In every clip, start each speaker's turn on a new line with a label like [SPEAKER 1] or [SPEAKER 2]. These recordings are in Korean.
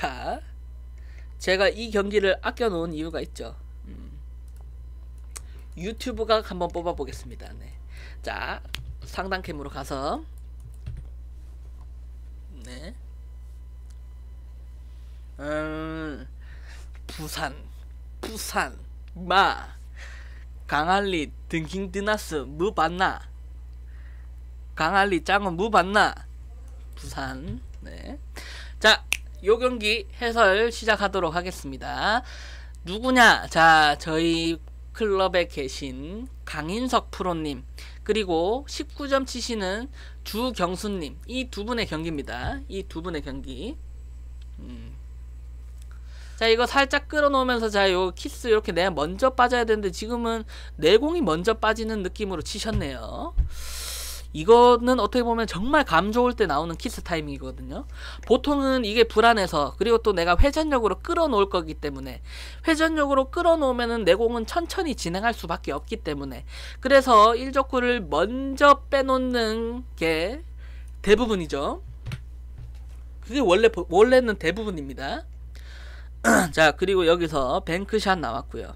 [SPEAKER 1] 자, 제가 이 경기를 아껴놓은 이유가 있죠. 음. 유튜브가 한번 뽑아보겠습니다. 네. 자, 상단캠으로 가서 네. 음, 부산, 부산, 마, 강할리 등킹 드나스 무 봤나? 강할리 짱은 무 봤나? 부산. 네. 자, 요 경기 해설 시작하도록 하겠습니다. 누구냐? 자, 저희 클럽에 계신 강인석 프로님 그리고 19점 치시는 주경수님 이 두 분의 경기입니다. 이 두 분의 경기. 음. 자 이거 살짝 끌어놓으면서 자 요 키스 이렇게 내가 먼저 빠져야 되는데 지금은 내공이 먼저 빠지는 느낌으로 치셨네요. 이거는 어떻게 보면 정말 감 좋을 때 나오는 키스 타이밍이거든요. 보통은 이게 불안해서 그리고 또 내가 회전력으로 끌어놓을 거기 때문에 회전력으로 끌어놓으면은 내공은 천천히 진행할 수밖에 없기 때문에 그래서 1족구를 먼저 빼놓는 게 대부분이죠. 그게 원래 원래는 대부분입니다. 자 그리고 여기서 뱅크샷 나왔고요.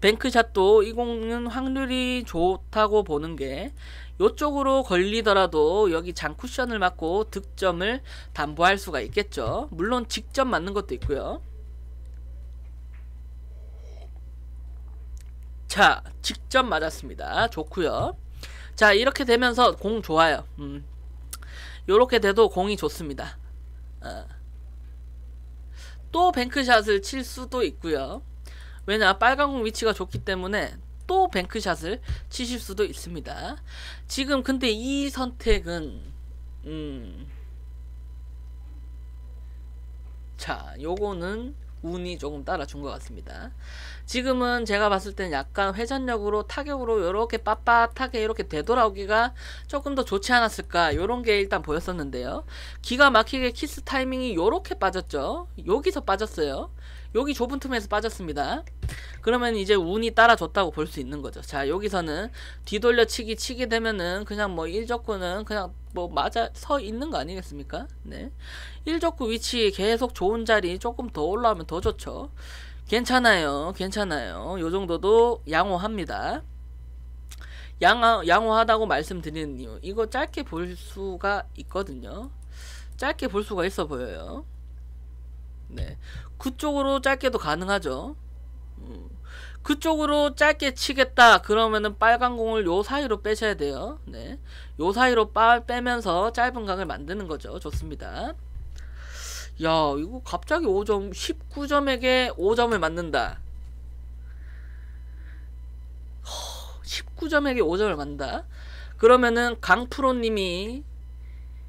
[SPEAKER 1] 뱅크샷도 이 공은 확률이 좋다고 보는 게 이쪽으로 걸리더라도 여기 장쿠션을 맞고 득점을 담보할 수가 있겠죠. 물론 직접 맞는 것도 있고요. 자, 직접 맞았습니다. 좋고요. 자, 이렇게 되면서 공 좋아요. 음. 요렇게 돼도 공이 좋습니다. 어. 또 뱅크샷을 칠 수도 있고요. 왜냐 빨간 공 위치가 좋기 때문에 또 뱅크샷을 치실 수도 있습니다. 지금 근데 이 선택은 음. 자, 요거는 운이 조금 따라준 것 같습니다. 지금은 제가 봤을 때는 약간 회전력으로 타격으로 이렇게 빳빳하게 이렇게 되돌아오기가 조금 더 좋지 않았을까 요런 게 일단 보였었는데요. 기가 막히게 키스 타이밍이 요렇게 빠졌죠. 여기서 빠졌어요. 여기 좁은 틈에서 빠졌습니다. 그러면 이제 운이 따라줬다고 볼 수 있는 거죠. 자, 여기서는 뒤돌려 치기 되면은 그냥 뭐 1적구는 그냥 뭐 맞아 서 있는 거 아니겠습니까? 네. 1적구 위치 계속 좋은 자리 조금 더 올라오면 더 좋죠. 괜찮아요. 괜찮아요. 요 정도도 양호합니다. 양호, 양호하다고 말씀드리는 이유. 이거 짧게 볼 수가 있거든요. 짧게 볼 수가 있어 보여요. 네. 그쪽으로 짧게도 가능하죠. 음. 그쪽으로 짧게 치겠다 그러면은 빨간 공을 요 사이로 빼셔야 돼요. 네. 요 사이로 빠, 빼면서 짧은 각을 만드는 거죠. 좋습니다. 야, 이거 갑자기 5점, 19점에게 5점을 맞는다. 19점에게 5점을 맞는다. 그러면은 강프로님이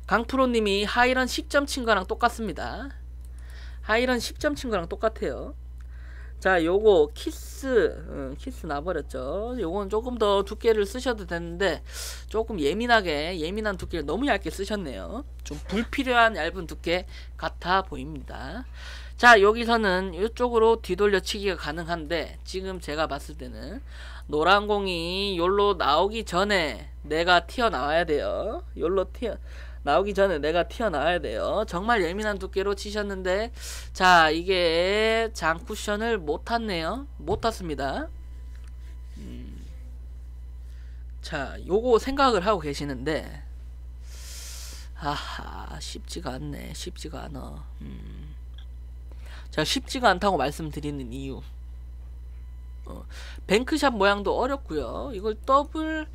[SPEAKER 1] 강프로님이 하이런 10점 친 거랑 똑같습니다. 하이런 10점 친 거랑 똑같아요. 자, 요거 키스, 음, 키스 나버렸죠. 요건 조금 더 두께를 쓰셔도 되는데 조금 예민하게 예민한 두께를 너무 얇게 쓰셨네요. 좀 불필요한 얇은 두께 같아 보입니다. 자, 여기서는 이쪽으로 뒤돌려치기가 가능한데 지금 제가 봤을 때는 노란 공이 요로 나오기 전에 내가 튀어나와야 돼요. 요로 튀어 나오기 전에 내가 튀어나와야 돼요. 정말 예민한 두께로 치셨는데 자 이게 장 쿠션을 못 탔네요. 못 탔습니다. 음. 자 요거 생각을 하고 계시는데 아하 쉽지가 않네 쉽지가 않아 음. 자 쉽지가 않다고 말씀드리는 이유 어, 뱅크샷 모양도 어렵고요 이걸 더블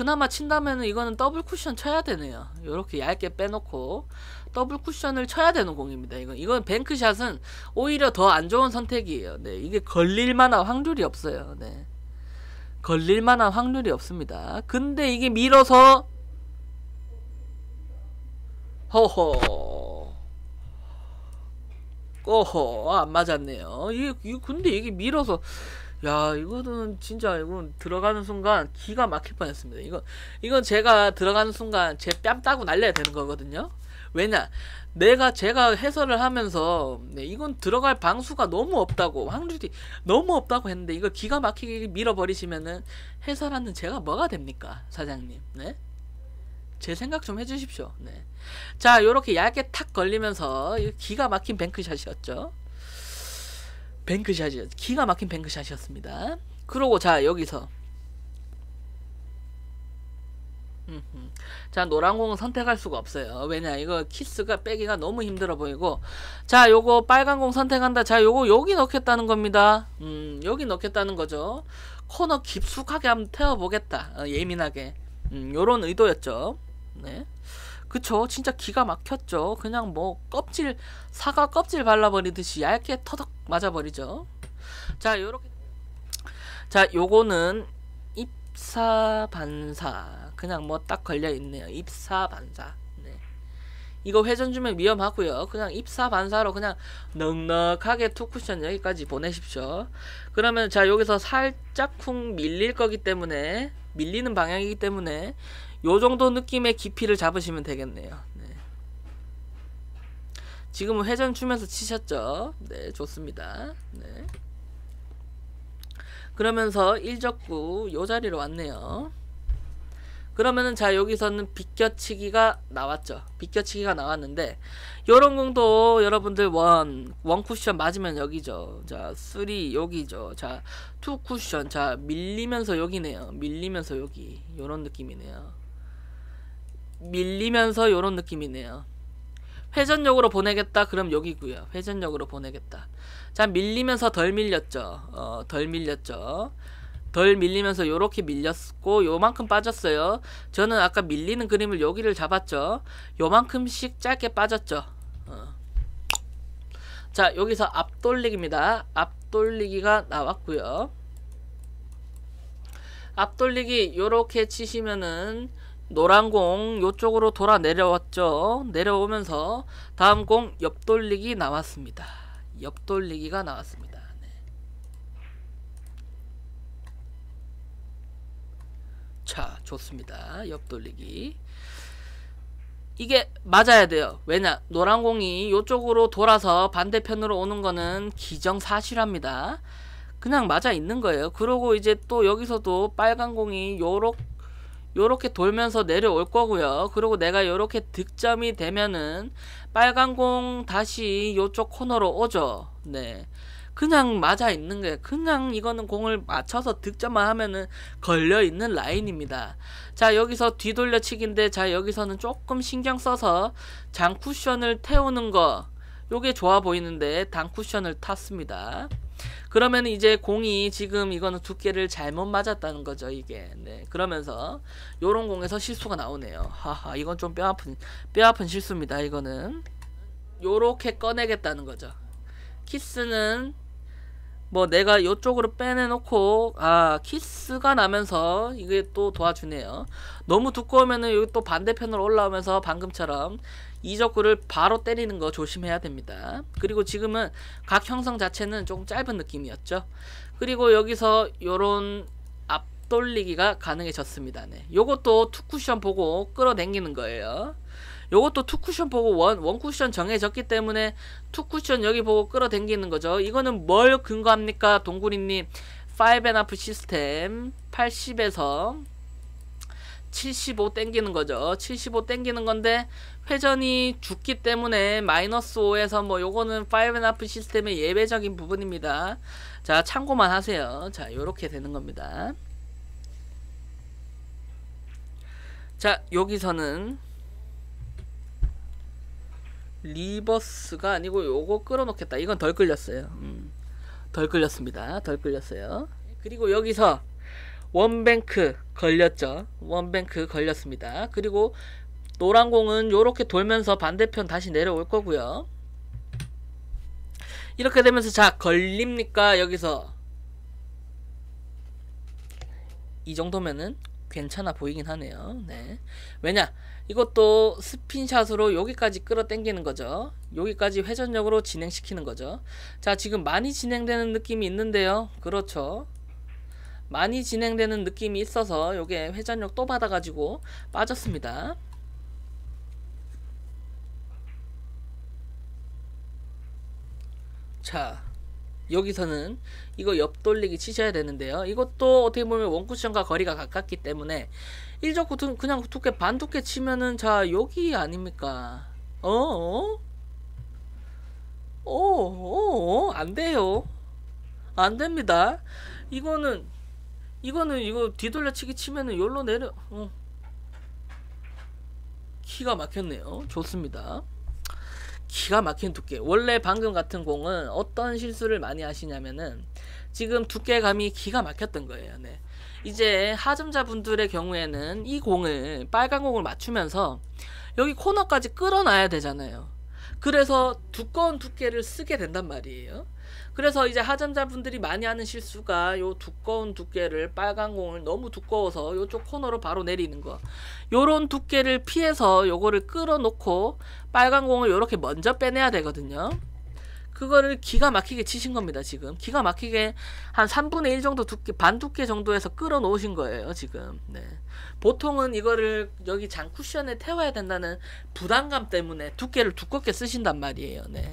[SPEAKER 1] 그나마 친다면은 이거는 더블 쿠션 쳐야 되네요. 이렇게 얇게 빼놓고 더블 쿠션을 쳐야 되는 공입니다. 이건 이건 뱅크샷은 오히려 더 안 좋은 선택이에요. 네, 이게 걸릴 만한 확률이 없어요. 네. 걸릴 만한 확률이 없습니다. 근데 이게 밀어서 허허 어허 안 맞았네요. 이게, 이게 근데 이게 밀어서 야 이거는 진짜 이건 들어가는 순간 기가 막힐 뻔했습니다. 이거 이건 제가 들어가는 순간 제 뺨 따고 날려야 되는 거거든요. 왜냐 내가 제가 해설을 하면서 네, 이건 들어갈 방수가 너무 없다고 확률이 너무 없다고 했는데 이거 기가 막히게 밀어버리시면은 해설하는 제가 뭐가 됩니까 사장님 네 제 생각 좀 해주십시오. 네. 자, 요렇게 얇게 탁 걸리면서 기가 막힌 뱅크샷이었죠. 뱅크샷이었 기가 막힌 뱅크샷이었습니다. 그러고 자 여기서. 자 노란 공은 선택할 수가 없어요. 왜냐 이거 키스가 빼기가 너무 힘들어 보이고. 자 요거 빨간 공 선택한다. 자 요거 여기 넣겠다는 겁니다. 음 여기 넣겠다는 거죠. 코너 깊숙하게 한번 태워보겠다. 어, 예민하게. 음 요런 의도였죠. 네 그쵸? 진짜 기가 막혔죠. 그냥 뭐 껍질 사과 껍질 발라버리듯이 얇게 터덕 맞아버리죠. 자 요렇게. 자 요거는 입사 반사. 그냥 뭐 딱 걸려있네요. 입사 반사. 네. 이거 회전 주면 위험하고요 그냥 입사 반사로 그냥 넉넉하게 투쿠션 여기까지 보내십시오 그러면 자 여기서 살짝 쿵 밀릴 거기 때문에 밀리는 방향이기 때문에 요 정도 느낌의 깊이를 잡으시면 되겠네요 네. 지금은 회전 주면서 치셨죠 네 좋습니다 네. 그러면서 1적구 요 자리로 왔네요. 그러면은 자 여기서는 비껴치기가 나왔죠. 비껴치기가 나왔는데 요런 공도 여러분들 원, 원 쿠션 맞으면 여기죠. 자, 3 여기죠. 자, 투 쿠션. 자, 밀리면서 여기네요. 밀리면서 여기. 요런 느낌이네요. 밀리면서 요런 느낌이네요. 회전력으로 보내겠다. 그럼 여기고요. 회전력으로 보내겠다. 자 밀리면서 덜 밀렸죠 어, 덜 밀렸죠 덜 밀리면서 요렇게 밀렸고 요만큼 빠졌어요. 저는 아까 밀리는 그림을 여기를 잡았죠. 요만큼씩 짧게 빠졌죠. 어. 자 여기서 앞돌리기입니다. 앞돌리기가 나왔고요. 앞돌리기 요렇게 치시면은 노란 공 요쪽으로 돌아 내려왔죠. 내려오면서 다음 공 옆돌리기 나왔습니다. 옆돌리기가 나왔습니다. 네. 자, 좋습니다. 옆돌리기. 이게 맞아야 돼요. 왜냐? 노란 공이 이쪽으로 돌아서 반대편으로 오는 거는 기정사실합니다. 그냥 맞아 있는 거예요. 그러고 이제 또 여기서도 빨간 공이 요렇게 요렇게 돌면서 내려올 거고요. 그리고 내가 요렇게 득점이 되면은 빨간 공 다시 요쪽 코너로 오죠. 네. 그냥 맞아 있는 거예요. 그냥 이거는 공을 맞춰서 득점만 하면은 걸려 있는 라인입니다. 자, 여기서 뒤돌려치기인데 자, 여기서는 조금 신경 써서 장 쿠션을 태우는 거 요게 좋아 보이는데 단 쿠션을 탔습니다. 그러면 이제 공이 지금 이거는 두께를 잘못 맞았다는 거죠 이게 네 그러면서 요런 공에서 실수가 나오네요 하하 이건 좀 뼈아픈 뼈아픈 실수입니다 이거는 요렇게 꺼내겠다는 거죠 키스는 뭐 내가 요쪽으로 빼내놓고 아 키스가 나면서 이게 또 도와주네요 너무 두꺼우면은 여기 또 반대편으로 올라오면서 방금처럼 이적구를 바로 때리는 거 조심해야 됩니다. 그리고 지금은 각 형성 자체는 조금 짧은 느낌이었죠. 그리고 여기서 요런 앞돌리기가 가능해졌습니다. 네. 요것도 투쿠션 보고 끌어당기는 거예요. 요것도 투 쿠션 보고 원, 원 쿠션 정해졌기 때문에 투 쿠션 여기 보고 끌어당기는 거죠. 이거는 뭘 근거합니까? 동구리님 5앤하프 시스템 80에서 75 땡기는 거죠. 75 땡기는 건데 회전이 죽기 때문에 마이너스 5에서 뭐 요거는 5.5 시스템의 예외적인 부분입니다. 자 참고만 하세요. 자 요렇게 되는 겁니다. 자 여기서는 리버스가 아니고 요거 끌어놓겠다. 이건 덜 끌렸어요. 음, 덜 끌렸습니다. 덜 끌렸어요. 그리고 여기서 원뱅크 걸렸죠. 원뱅크 걸렸습니다. 그리고 노란 공은 이렇게 돌면서 반대편 다시 내려올 거고요. 이렇게 되면서 자 걸립니까 여기서 이 정도면은 괜찮아 보이긴 하네요. 네. 왜냐 이것도 스핀샷으로 여기까지 끌어당기는 거죠. 여기까지 회전력으로 진행시키는 거죠. 자 지금 많이 진행되는 느낌이 있는데요. 그렇죠. 많이 진행되는 느낌이 있어서 요게 회전력 또 받아가지고 빠졌습니다. 자 여기서는 이거 옆 돌리기 치셔야 되는데요. 이것도 어떻게 보면 원쿠션과 거리가 가깝기 때문에 일적구 그냥 두께 반 두께 치면은 자 여기 아닙니까? 어? 어? 어? 어? 어? 안 돼요. 안 됩니다. 이거는 이거는 이거 뒤돌려치기 치면은 열로 내려. 어. 기가 막혔네요. 좋습니다. 기가 막힌 두께. 원래 방금 같은 공은 어떤 실수를 많이 하시냐면은 지금 두께감이 기가 막혔던 거예요. 네. 이제 하점자분들의 경우에는 이 공을 빨간 공을 맞추면서 여기 코너까지 끌어놔야 되잖아요. 그래서 두꺼운 두께를 쓰게 된단 말이에요. 그래서 이제 하전자분들이 많이 하는 실수가 요 두꺼운 두께를 빨간 공을 너무 두꺼워서 요쪽 코너로 바로 내리는 거. 요런 두께를 피해서 요거를 끌어놓고 빨간 공을 요렇게 먼저 빼내야 되거든요 그거를 기가 막히게 치신 겁니다 지금 기가 막히게 한 3분의 1 정도 두께 반 두께 정도에서 끌어 놓으신 거예요 지금 네. 보통은 이거를 여기 장 쿠션에 태워야 된다는 부담감 때문에 두께를 두껍게 쓰신단 말이에요 네.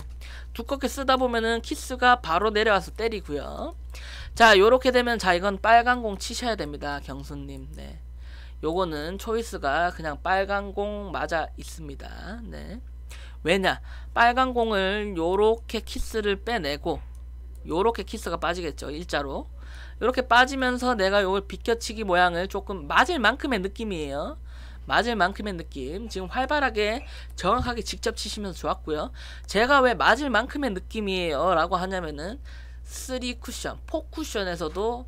[SPEAKER 1] 두껍게 쓰다 보면은 키스가 바로 내려와서 때리고요 자 요렇게 되면 자 이건 빨간 공 치셔야 됩니다 경수님 네. 요거는 초이스가 그냥 빨간 공 맞아 있습니다 네. 왜냐? 빨간 공을 요렇게 키스를 빼내고 요렇게 키스가 빠지겠죠 일자로. 요렇게 빠지면서 내가 요걸 비껴치기 모양을 조금 맞을 만큼의 느낌이에요. 맞을 만큼의 느낌. 지금 활발하게 정확하게 직접 치시면서 좋았고요. 제가 왜 맞을 만큼의 느낌이에요? 라고 하냐면은 3 쿠션 4 쿠션에서도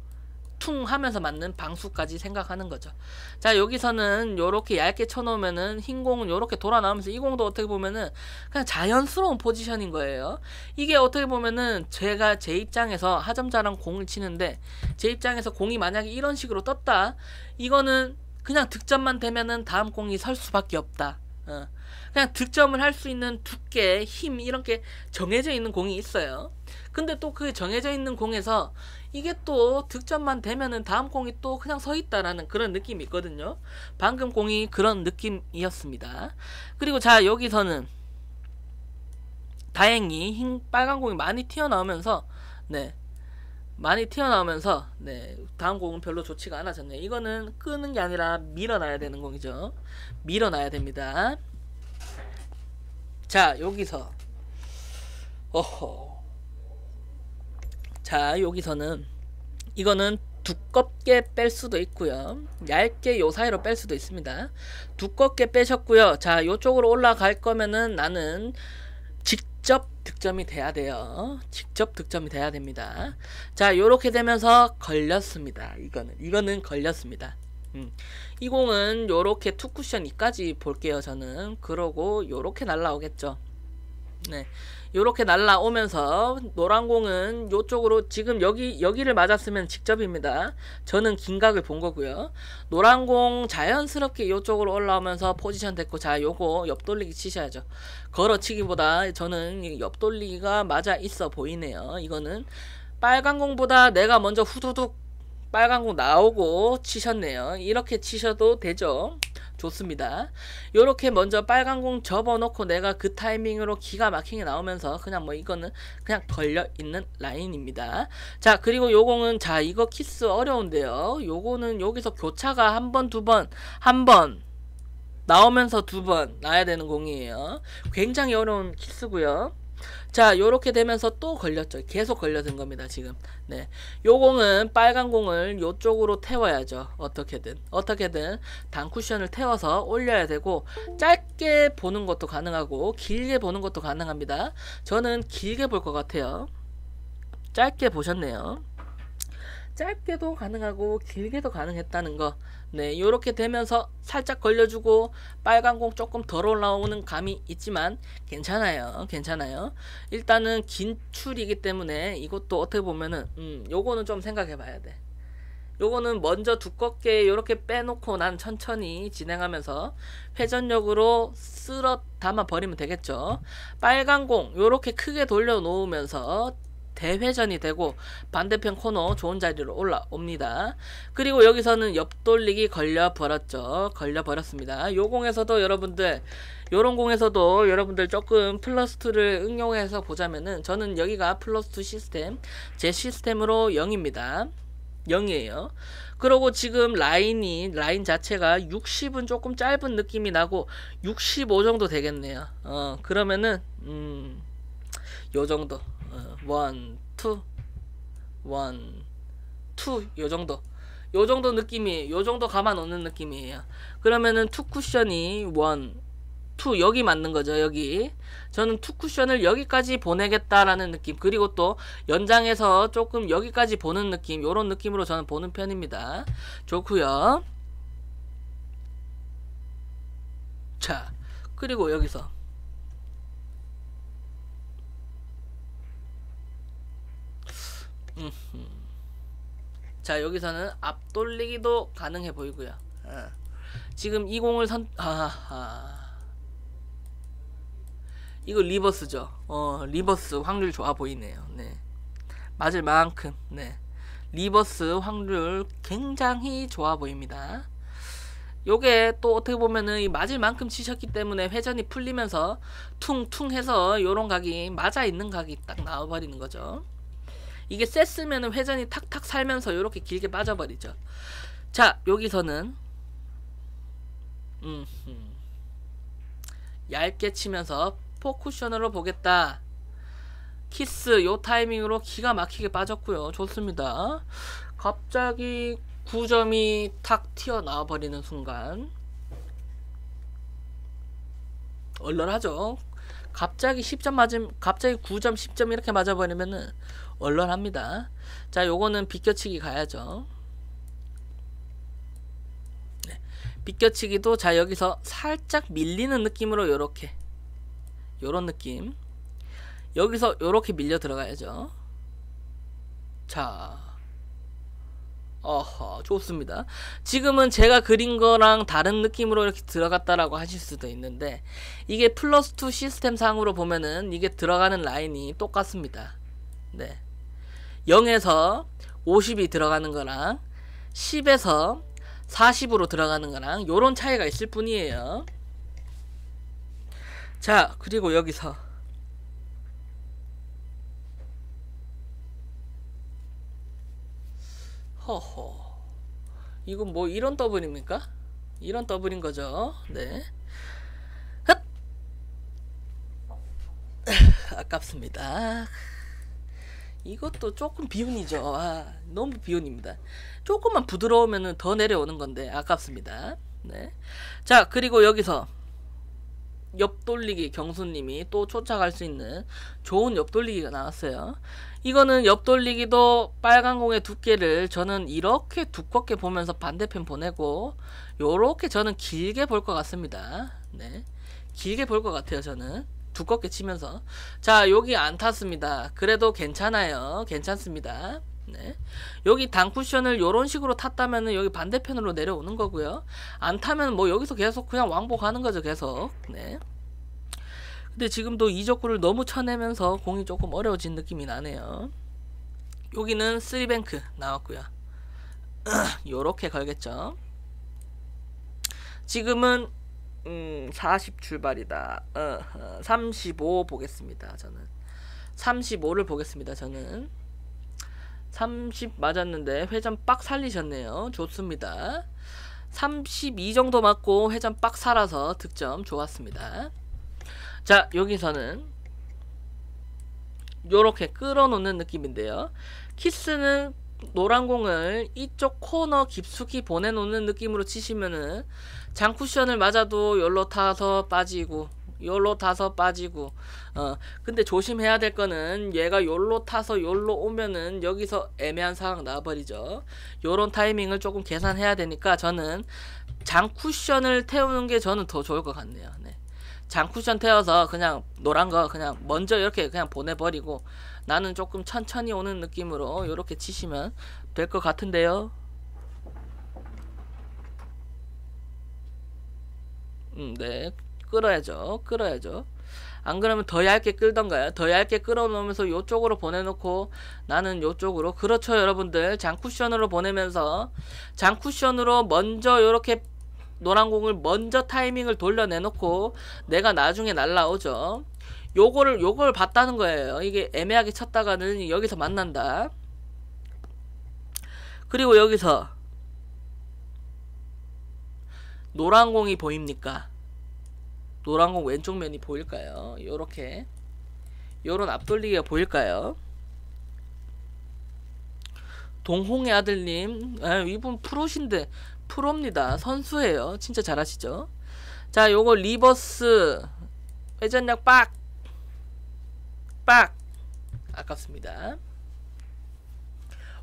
[SPEAKER 1] 퉁 하면서 맞는 방수까지 생각하는 거죠. 자 여기서는 요렇게 얇게 쳐놓으면은 흰 공은 요렇게 돌아 나오면서 이 공도 어떻게 보면은 그냥 자연스러운 포지션인 거예요. 이게 어떻게 보면은 제가 제 입장에서 하점자랑 공을 치는데 제 입장에서 공이 만약에 이런 식으로 떴다 이거는 그냥 득점만 되면은 다음 공이 설 수밖에 없다. 어. 그냥 득점을 할 수 있는 두께, 힘 이런 게 정해져 있는 공이 있어요. 근데 또 그 정해져 있는 공에서 이게 또 득점만 되면은 다음 공이 또 그냥 서 있다라는 그런 느낌이 있거든요. 방금 공이 그런 느낌이었습니다. 그리고 자 여기서는 다행히 흰 빨간 공이 많이 튀어나오면서 네 많이 튀어나오면서 네 다음 공은 별로 좋지가 않아졌네요. 이거는 끄는 게 아니라 밀어놔야 되는 공이죠. 밀어놔야 됩니다. 자 여기서. 어허. 자 여기서는 이거는 두껍게 뺄 수도 있고요. 얇게 요 사이로 뺄 수도 있습니다. 두껍게 빼셨고요. 자 요쪽으로 올라갈 거면은 나는 직접 득점이 돼야 돼요. 직접 득점이 돼야 됩니다. 자 요렇게 되면서 걸렸습니다. 이거는 이거는 걸렸습니다 음. 이 공은 요렇게 투쿠션 이까지 볼게요 저는 그러고 요렇게 날라오겠죠 네 요렇게 날라오면서 노란 공은 요쪽으로 지금 여기 여기를 맞았으면 직접입니다. 저는 긴각을 본 거고요. 노란 공 자연스럽게 요쪽으로 올라오면서 포지션 됐고 자 요거 옆돌리기 치셔야죠. 걸어치기보다 저는 옆돌리기가 맞아 있어 보이네요. 이거는 빨간 공보다 내가 먼저 후두둑 빨간 공 나오고 치셨네요. 이렇게 치셔도 되죠. 좋습니다. 요렇게 먼저 빨간 공 접어놓고 내가 그 타이밍으로 기가 막히게 나오면서 그냥 뭐 이거는 그냥 걸려있는 라인입니다. 자 그리고 요 공은 자 이거 키스 어려운데요. 요거는 여기서 교차가 한 번 두 번 한 번 나오면서 두 번 나야 되는 공이에요. 굉장히 어려운 키스고요. 자 요렇게 되면서 또 걸렸죠. 계속 걸려든 겁니다 지금. 네. 요 공은 빨간 공을 요쪽으로 태워야죠. 어떻게든. 어떻게든 단쿠션을 태워서 올려야 되고 짧게 보는 것도 가능하고 길게 보는 것도 가능합니다. 저는 길게 볼 것 같아요. 짧게 보셨네요 짧게도 가능하고 길게도 가능했다는 거. 네, 요렇게 되면서 살짝 걸려주고 빨간 공 조금 덜 올라오는 감이 있지만 괜찮아요. 괜찮아요. 일단은 긴 출이기 때문에 이것도 어떻게 보면은 음, 요거는 좀 생각해 봐야 돼. 요거는 먼저 두껍게 요렇게 빼놓고 난 천천히 진행하면서 회전력으로 쓸어 담아 버리면 되겠죠. 빨간 공 요렇게 크게 돌려 놓으면서 대회전이 되고 반대편 코너 좋은 자리로 올라옵니다. 그리고 여기서는 옆돌리기 걸려버렸죠. 걸려버렸습니다. 요 공에서도 여러분들 요런 공에서도 여러분들 조금 플러스2를 응용해서 보자면은 저는 여기가 플러스2 시스템 제 시스템으로 0입니다. 0이에요. 그리고 지금 라인이 라인 자체가 60은 조금 짧은 느낌이 나고 65 정도 되겠네요. 어 그러면은 음요 정도 어, 원, 투, 원, 투, 요 정도. 요 정도 느낌이, 요 정도 감아 놓는 느낌이에요. 그러면은 투 쿠션이 원, 투, 여기 맞는 거죠, 여기. 저는 투 쿠션을 여기까지 보내겠다라는 느낌. 그리고 또 연장해서 조금 여기까지 보는 느낌, 요런 느낌으로 저는 보는 편입니다. 좋고요 자, 그리고 여기서 자 여기서는 앞돌리기도 가능해 보이고요. 어. 지금 이 공을 선 아하. 이거 리버스죠? 어 리버스 확률 좋아 보이네요. 네. 맞을 만큼 네. 리버스 확률 굉장히 좋아 보입니다. 요게 또 어떻게 보면은 이 맞을 만큼 치셨기 때문에 회전이 풀리면서 퉁퉁 해서 요런 각이 맞아 있는 각이 딱 나와버리는 거죠 이게 셌으면 회전이 탁탁 살면서 이렇게 길게 빠져버리죠. 자 여기서는 음, 음. 얇게 치면서 포쿠션으로 보겠다. 키스 요 타이밍으로 기가 막히게 빠졌고요. 좋습니다. 갑자기 9점이 탁 튀어나와 버리는 순간 얼얼하죠. 갑자기 10점 맞음 갑자기 9점 10점 이렇게 맞아 버리면은 얼얼합니다. 자, 요거는 비껴치기 가야죠. 네. 비껴치기도 자 여기서 살짝 밀리는 느낌으로 요렇게 요런 느낌 여기서 요렇게 밀려 들어가야죠. 자 어허 좋습니다. 지금은 제가 그린 거랑 다른 느낌으로 이렇게 들어갔다라고 하실 수도 있는데 이게 플러스 2 시스템 상으로 보면은 이게 들어가는 라인이 똑같습니다. 네. 0에서 50이 들어가는 거랑 10에서 40으로 들어가는 거랑 요런 차이가 있을 뿐이에요. 자, 그리고 여기서 허허 이건 뭐 이런 더블입니까? 이런 더블인 거죠. 네. 흡! 아깝습니다. 이것도 조금 비운이죠. 아, 너무 비운입니다. 조금만 부드러우면 더 내려오는 건데 아깝습니다. 네. 자 그리고 여기서 옆돌리기 경수님이 또 쫓아갈 수 있는 좋은 옆돌리기가 나왔어요. 이거는 옆돌리기도 빨간 공의 두께를 저는 이렇게 두껍게 보면서 반대편 보내고 요렇게 저는 길게 볼 것 같습니다. 네. 길게 볼 것 같아요 저는. 두껍게 치면서. 자 여기 안 탔습니다. 그래도 괜찮아요. 괜찮습니다. 네. 여기 단 쿠션을 요런 식으로 탔다면은 여기 반대편으로 내려오는 거고요. 안 타면 뭐 여기서 계속 그냥 왕복하는 거죠 계속. 네. 근데 지금도 이적구를 너무 쳐내면서 공이 조금 어려워진 느낌이 나네요. 여기는 3뱅크 나왔고요. 요렇게 걸겠죠. 지금은 음, 40 출발이다. 어, 어, 35 보겠습니다. 저는 35를 보겠습니다. 저는 30 맞았는데 회전 빡 살리셨네요. 좋습니다. 32 정도 맞고 회전 빡 살아서 득점 좋았습니다. 자 여기서는 요렇게 끌어놓는 느낌인데요. 키스는 노란 공을 이쪽 코너 깊숙이 보내놓는 느낌으로 치시면은 장쿠션을 맞아도 열로 타서 빠지고 열로 타서 빠지고 어 근데 조심해야 될 거는 얘가 열로 타서 열로 오면은 여기서 애매한 상황 나와버리죠 요런 타이밍을 조금 계산해야 되니까 저는 장쿠션을 태우는 게 저는 더 좋을 것 같네요 네. 장쿠션 태워서 그냥 노란 거 그냥 먼저 이렇게 그냥 보내버리고 나는 조금 천천히 오는 느낌으로 이렇게 치시면 될 것 같은데요 음, 네. 끌어야죠. 끌어야죠. 안 그러면 더 얇게 끌던가요. 더 얇게 끌어놓으면서 요쪽으로 보내놓고 나는 요쪽으로 그렇죠 여러분들 장쿠션으로 보내면서 장쿠션으로 먼저 요렇게 노란 공을 먼저 타이밍을 돌려내놓고 내가 나중에 날라오죠. 요거를 요걸 봤다는 거예요. 이게 애매하게 쳤다가는 여기서 만난다. 그리고 여기서 노란 공이 보입니까? 노란 공 왼쪽 면이 보일까요? 요렇게 요런 앞돌리기가 보일까요? 동홍의 아들님 아, 이분 프로신데 프로입니다 선수예요 진짜 잘하시죠 자 요거 리버스 회전력 빡! 빡! 아깝습니다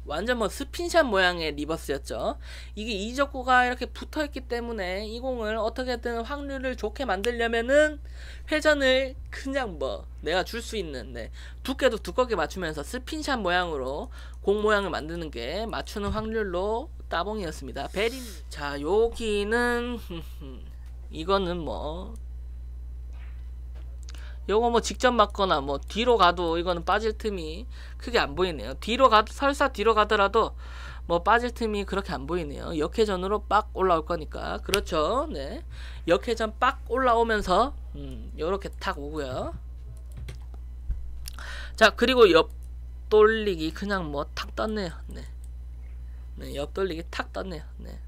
[SPEAKER 1] 완전 뭐 스핀샷 모양의 리버스였죠. 이게 이적구가 이렇게 붙어있기 때문에 이 공을 어떻게든 확률을 좋게 만들려면은 회전을 그냥 뭐 내가 줄 수 있는 네. 두께도 두껍게 맞추면서 스핀샷 모양으로 공 모양을 만드는 게 맞추는 확률로 따봉이었습니다. 베린 자 여기는 이거는 뭐 요거 뭐 직접 맞거나 뭐 뒤로 가도 이거는 빠질 틈이 크게 안 보이네요. 뒤로 가 설사 뒤로 가더라도 뭐 빠질 틈이 그렇게 안 보이네요. 역회전으로 빡 올라올 거니까 그렇죠. 네, 역회전 빡 올라오면서 음, 요렇게 탁 오고요. 자 그리고 옆 돌리기 그냥 뭐 탁 떴네요. 네, 네, 옆 돌리기 탁 떴네요. 네.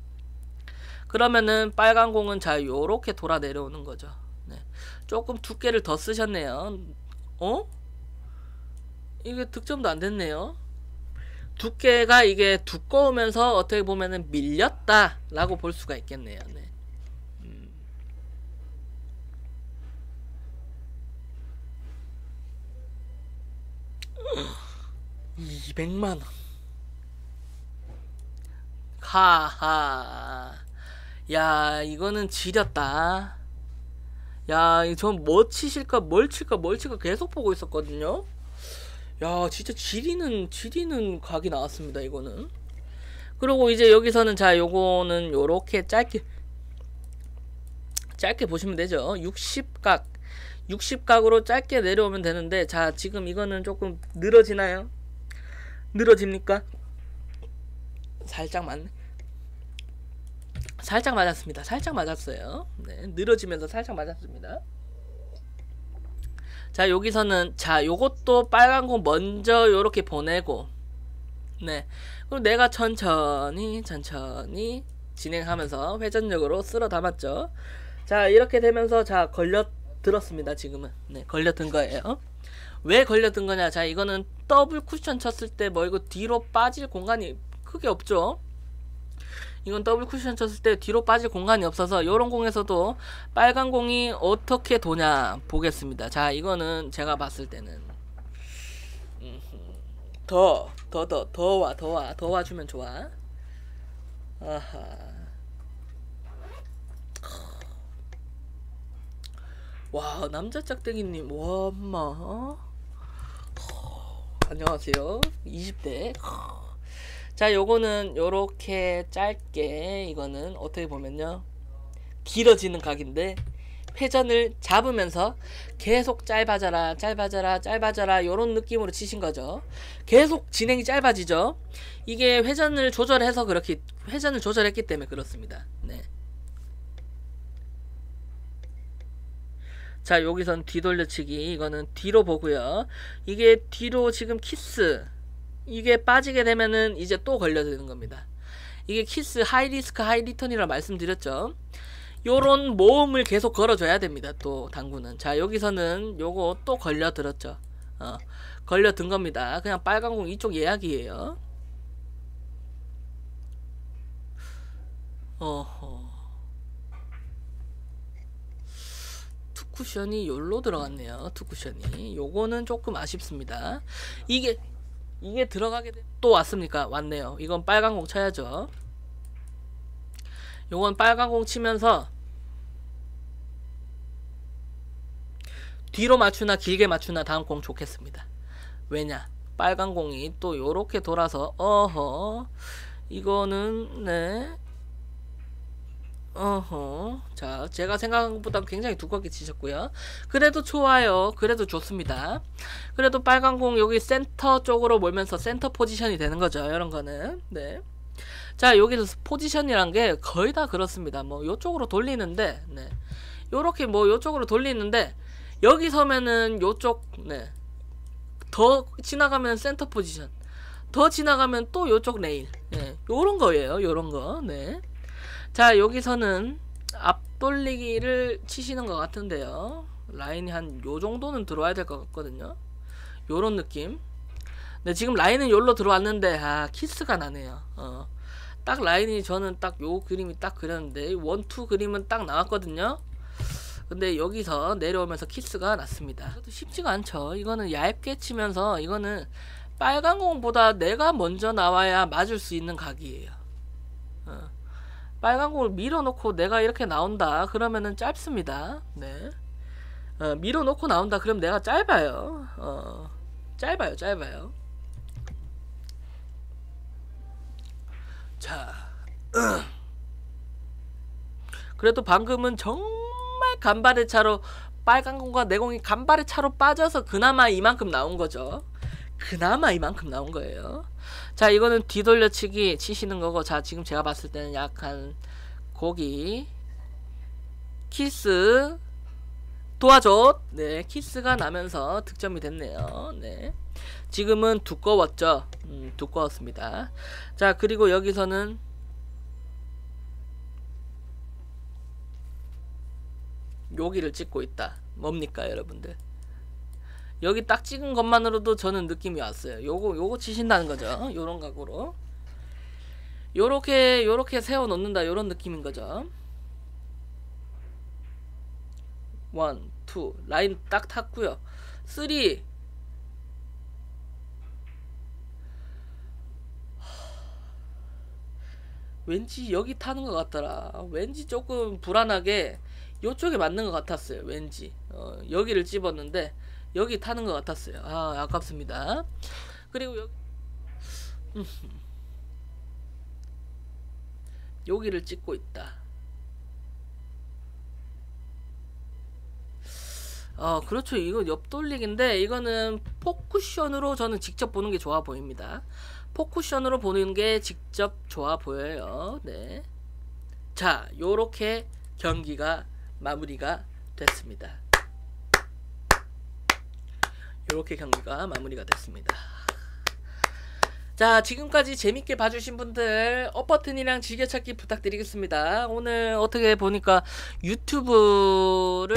[SPEAKER 1] 그러면은 빨간 공은 자 요렇게 돌아 내려오는 거죠. 네. 조금 두께를 더 쓰셨네요. 어? 이게 득점도 안 됐네요. 두께가 이게 두꺼우면서 어떻게 보면은 밀렸다라고 볼 수가 있겠네요. 네. 음. 200만원. 하하. 야, 이거는 지렸다. 야, 전 뭐 치실까, 뭘 칠까, 뭘 칠까 계속 보고 있었거든요. 야, 진짜 지리는, 지리는 각이 나왔습니다, 이거는. 그리고 이제 여기서는 자, 요거는 요렇게 짧게, 짧게 보시면 되죠. 60각, 60각으로 짧게 내려오면 되는데, 자, 지금 이거는 조금 늘어지나요? 늘어집니까? 살짝 맞네. 살짝 맞았습니다. 살짝 맞았어요. 네, 늘어지면서 살짝 맞았습니다. 자, 여기서는 자, 요것도 빨간 거 먼저 요렇게 보내고 네. 그리고 내가 천천히 천천히 진행하면서 회전력으로 쓸어 담았죠. 자, 이렇게 되면서 자, 걸려 들었습니다. 지금은. 네, 걸려 든 거예요. 왜 걸려 든 거냐? 자, 이거는 더블 쿠션 쳤을 때 뭐 이거 뒤로 빠질 공간이 크게 없죠. 이건 더블 쿠션 쳤을 때 뒤로 빠질 공간이 없어서 이런 공에서도 빨간 공이 어떻게 도냐 보겠습니다. 자 이거는 제가 봤을 때는 더 더 더 더 와 더 와 더 와주면 좋아. 아하. 와 남자 짝대기님 와 엄마 어? 안녕하세요 20대 자 요거는 요렇게 짧게 이거는 어떻게 보면요. 길어지는 각인데 회전을 잡으면서 계속 짧아져라 짧아져라 짧아져라 요런 느낌으로 치신 거죠. 계속 진행이 짧아지죠. 이게 회전을 조절해서 그렇게 회전을 조절했기 때문에 그렇습니다. 네. 자 여기선 뒤돌려치기 이거는 뒤로 보고요. 이게 뒤로 지금 키스 이게 빠지게 되면은 이제 또 걸려드는 겁니다. 이게 키스 하이 리스크 하이 리턴이라 말씀드렸죠. 요런 모음을 계속 걸어줘야 됩니다. 또 당구는. 자 여기서는 요거 또 걸려들었죠. 어, 걸려든 겁니다. 그냥 빨간 공 이쪽 예약이에요. 어허. 투쿠션이 요로 들어갔네요. 투쿠션이. 요거는 조금 아쉽습니다. 이게 이게 들어가게 돼. 또 왔습니까? 왔네요. 이건 빨간 공 쳐야죠. 요건 빨간 공 치면서 뒤로 맞추나 길게 맞추나 다음 공 좋겠습니다. 왜냐? 빨간 공이 또 요렇게 돌아서 어허 이거는 네 어허. 자, 제가 생각한 것보다 굉장히 두껍게 치셨고요. 그래도 좋아요. 그래도 좋습니다. 그래도 빨간 공 여기 센터 쪽으로 몰면서 센터 포지션이 되는 거죠. 이런 거는. 네. 자, 여기서 포지션이란 게 거의 다 그렇습니다. 뭐 요쪽으로 돌리는데 네. 요렇게 뭐 요쪽으로 돌리는데 여기 서면은 요쪽 네. 더 지나가면 센터 포지션. 더 지나가면 또 요쪽 레일. 네. 요런 거예요. 요런 거. 네. 자 여기서는 앞돌리기를 치시는 것 같은데요. 라인이 한 요정도는 들어와야 될 것 같거든요. 요런 느낌. 네 지금 라인은 요로 들어왔는데 아 키스가 나네요. 어. 딱 라인이 저는 딱 요 그림이 딱 그렸는데 원투 그림은 딱 나왔거든요. 근데 여기서 내려오면서 키스가 났습니다. 쉽지가 않죠. 이거는 얇게 치면서 이거는 빨간 공보다 내가 먼저 나와야 맞을 수 있는 각이에요. 어. 빨간 공을 밀어놓고 내가 이렇게 나온다. 그러면은 짧습니다. 네. 어, 밀어놓고 나온다. 그럼 내가 짧아요. 어, 짧아요 짧아요. 자 그래도 방금은 정말 간발의 차로 빨간 공과 내공이 간발의 차로 빠져서 그나마 이만큼 나온 거죠. 그나마 이만큼 나온 거예요. 자, 이거는 뒤돌려치기 치시는 거고, 자, 지금 제가 봤을 때는 약간 고기 키스 도와줘. 네, 키스가 나면서 득점이 됐네요. 네. 지금은 두꺼웠죠. 음, 두꺼웠습니다. 자, 그리고 여기서는 여기를 찍고 있다. 뭡니까, 여러분들? 여기 딱 찍은 것만으로도 저는 느낌이 왔어요. 요거 요거 치신다는 거죠. 요런 각으로. 요렇게 요렇게 세워 놓는다. 요런 느낌인 거죠. 원, 투. 라인 딱 탔고요. 쓰리. 왠지 여기 타는 것 같더라. 왠지 조금 불안하게 요쪽에 맞는 것 같았어요. 왠지. 어, 여기를 집었는데 여기 타는 것 같았어요. 아, 아깝습니다. 그리고 여기 여기를 찍고 있다. 어, 그렇죠. 이거 옆돌리기인데 이거는 포쿠션으로 저는 직접 보는 게 좋아 보입니다. 포쿠션으로 보는 게 직접 좋아 보여요. 네. 자, 요렇게 경기가 마무리가 됐습니다. 이렇게 경기가 마무리가 됐습니다. 자 지금까지 재밌게 봐주신 분들 업버튼이랑 즐겨찾기 부탁드리겠습니다. 오늘 어떻게 보니까 유튜브를